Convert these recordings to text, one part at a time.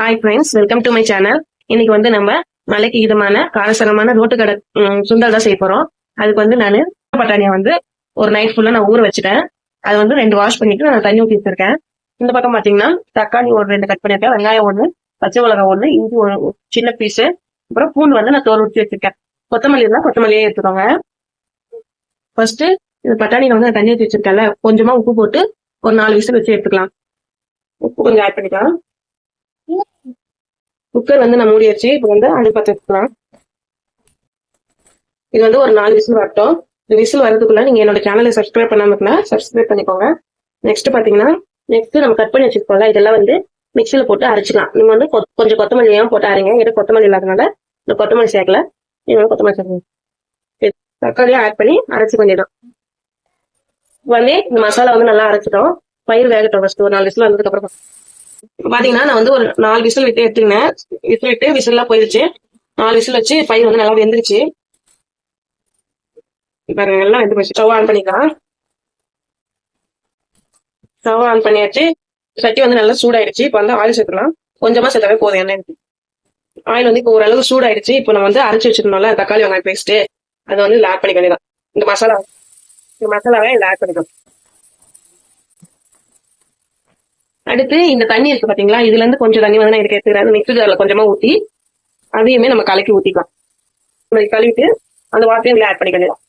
Hi friends welcome to my channel இன்னைக்கு வந்து நம்ம மலைக்கு இதமான காரசரமான ரோட்டு கடை சுண்டல் தான் செய்ய போறோம். அதுக்கு வந்து நான் பட்டாணியை வந்து ஒரு நைட் ஃபுல்லா நான் ஊற வச்சுட்டேன். அது வந்து ரெண்டு வாஷ் பண்ணிட்டு நான் தண்ணி ஊற்றி வச்சிருக்கேன். இந்த பக்கம் பாத்தீங்கன்னா தக்காளி ஒரு ரெண்டு கட் பண்ணியிருக்கேன் வெங்காயம் ஒன்று பச்சை மிளகாய் ஒன்று இஞ்சி ஒரு சின்ன பீஸ் அப்புறம் பூண்டு வந்து நான் தோல் ஊற்றி வச்சிருக்கேன். கொத்தமல்லி இருந்தால் கொத்தமல்லியே எடுத்துக்கோங்க. ஃபர்ஸ்ட் இந்த பட்டாணியில வந்து நான் தண்ணி ஊற்றி வச்சிருக்கேன்ல கொஞ்சமா உப்பு போட்டு ஒரு நாலு விசில் வச்சு எடுத்துக்கலாம். உப்பு கொஞ்சம் ஆட் பண்ணிக்கலாம். குக்கர் வந்து நான் மூடி வச்சு இப்போ வந்து அடுப்பு பற்ற வச்சுக்கலாம் இது வந்து ஒரு நாலு விசில் வரட்டும். இந்த விசில் வரதுக்குள்ள நீங்க என்னோட சேனலை சப்ஸ்கிரைப் பண்ணாம இருந்தா சப்ஸ்கிரைப் பண்ணிக்கோங்க. நெக்ஸ்ட் பாத்தீங்கன்னா நெக்ஸ்ட் நம்ம கட் பண்ணி வச்சிருக்கோம்ல இதெல்லாம் வந்து மிக்சியில போட்டு அரைச்சிக்கலாம். நீங்க வந்து கொ- கொஞ்சம் கொத்தமல்லியும் போட்டு அரைங்க? என்கிட்ட கொத்தமல்லி இல்லாதனால இந்த கொத்தமல்லி சேர்க்கல. நீங்க வந்து கொத்தமல்லி சேர்க்கணும் இது தக்காளியும் ஆட் பண்ணி அரைச்சி பண்ணிடும் வந்து இந்த மசாலா வந்து நல்லா அரைச்சிட்டோம். பயிர் வேகட்டும் ஃபர்ஸ்ட் ஒரு நாலு விசில் வந்ததுக்கு அப்புறம். பாத்தீங்கன்னா நான் வந்து ஒரு நாலு விசில் விட்டு எடுத்துக்கினேன். விசில் விட்டு விசில்லாம் போயிருச்சு. நாலு விசில் வச்சு பயிர் வந்து நல்லா வெந்துருச்சு. பாருங்க எல்லாம் வெந்து போச்சு. ஸ்டவ் ஆன் பண்ணிக்கலாம். ஸ்டவ் ஆன் பண்ணியாச்சு. சட்டி வந்து நல்லா சூடாயிடுச்சு. இப்போ வந்து ஆயில் சேர்த்துக்கலாம். கொஞ்சமா சேர்த்தாவே போதும் எண்ணெய் ஆயில் வந்து இப்போ ஓரளவு சூடாயிடுச்சு. இப்போ நம்ம வந்து அரைச்சி வச்சிருந்தோம்ல தக்காளி வெங்காயம் பேஸ்ட்டு அதை வந்து இதுல ஆட் பண்ணிக்க வேண்டியதான் இந்த மசாலா இந்த மசாலாவை இதில் ஆட் பண்ணிக்கலாம். அடுத்து இந்த தண்ணி இருக்கு பாத்தீங்களா? இதுல இருந்து கொஞ்சம் தண்ணி வந்து நான் இதுக்கு எடுத்துக்கிறேன். மிக்ஸி ஜார்ல கொஞ்சமா ஊத்தி அதையுமே நம்ம கலக்கி ஊத்திக்கலாம். நம்ம கழுவிட்டு அந்த வாட்டரையும் இதுல ஆட் பண்ணிக்கலாம்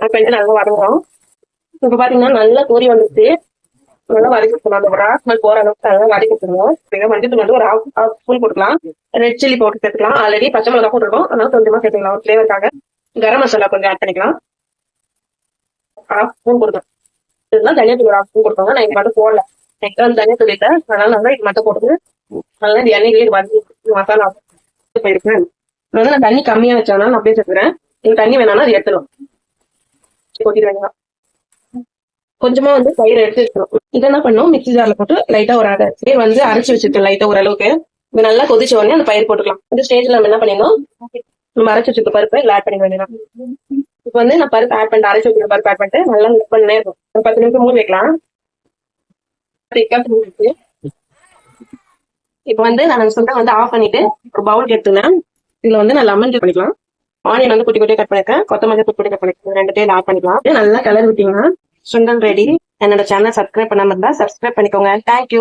ஆட் பண்ணிட்டு நல்லா வதங்குறோம் இப்ப பாத்தீங்கன்னா நல்லா கோரி வந்துச்சு நல்லா வதக்கிக்கணும். அந்த ஒரு ஆஃப் ஸ்மெல் போற அளவுக்கு நல்லா வதக்கிக்கணும். இப்போ மஞ்சள் வந்து ஒரு ஹாஃப் ஹாஃப் ஸ்பூன் போட்டுக்கலாம். ரெட் சில்லி போட்டு சேர்த்துக்கலாம். ஆல்ரெடி பச்சை மிளகா போட்டுருக்கோம். அதனால கொஞ்சமா சேர்த்துக்கலாம். ஃபிளேவருக்காக கரம் மசாலா கொஞ்சம் ஆட் பண்ணிக்கலாம். ஹாஃப் ஸ்பூன் கொடுக்கலாம் இதெல்லாம் தனியா தூள் ஒரு ஹாஃப் ஸ்பூன் கொடுப்பாங்க நான் இது மட்டும் போடல. நெக்ஸ்ட் வந்து தனியா சொல்லிட்டேன். அதனால நல்லா இது மட்டும் போட்டு நல்லா இந்த எண்ணெயிலேயே வந்து மசாலா போயிருக்கேன். வந்து நான் தண்ணி கம்மியா வச்சதுனால நான் அப்படியே சேர்த்துக்கிறேன் எனக்கு தண்ணி வேணாம்னா அது எடுத்துடும் கொட்டிட்டு கொஞ்சமா வந்து பயிரை எடுத்து வச்சிடும் இதை என்ன பண்ணும் மிக்ஸி ஜார்ல போட்டு லைட்டா ஒரு அரை பயிர் வந்து அரைச்சு வச்சிருக்கேன் லைட்டா ஓரளவுக்கு. இது நல்லா கொதிச்ச உடனே அந்த பயிர் போட்டுக்கலாம். இந்த ஸ்டேஜ்ல நம்ம என்ன பண்ணிடணும்? நம்ம அரைச்சு வச்சிருக்க பருப்பை இதுல ஆட் பண்ணிக்க வேண்டியதான் இப்போ வந்து நான் பருப்பு ஆட் பண்ணிட்டு அரைச்சு வச்சிருக்க பருப்பு ஆட் பண்ணிட்டு நல்லா மிக்ஸ் பண்ணே இருக்கும் ஒரு பத்து நிமிஷம் மூடி வைக்கலாம். இப்போ வந்து நான் சொல்றேன் வந்து ஆஃப் பண்ணிட்டு ஒரு பவுல் எடுத்துனேன் இதுல வந்து நான் லெமன் ஜூஸ் பண்ணிக்கலாம். ஆனியன் வந்து குட்டி குட்டியா கட் பண்ணிருக்கேன். கொத்தமல்லி குட்டி குட்டி கட் பண்ணிருக்கேன் ரெண்டு டேல் ஆட் பண்ணிக்கலாம். நல்லா கலர் விட்டீங்கன்னா சுண்டல் ரெடி என்னோட சேனல் சப்ஸ்கிரைப் பண்ணாம இருந்தா சப்ஸ்கிரைப் பண்ணிக்கோங்க. தேங்க்யூ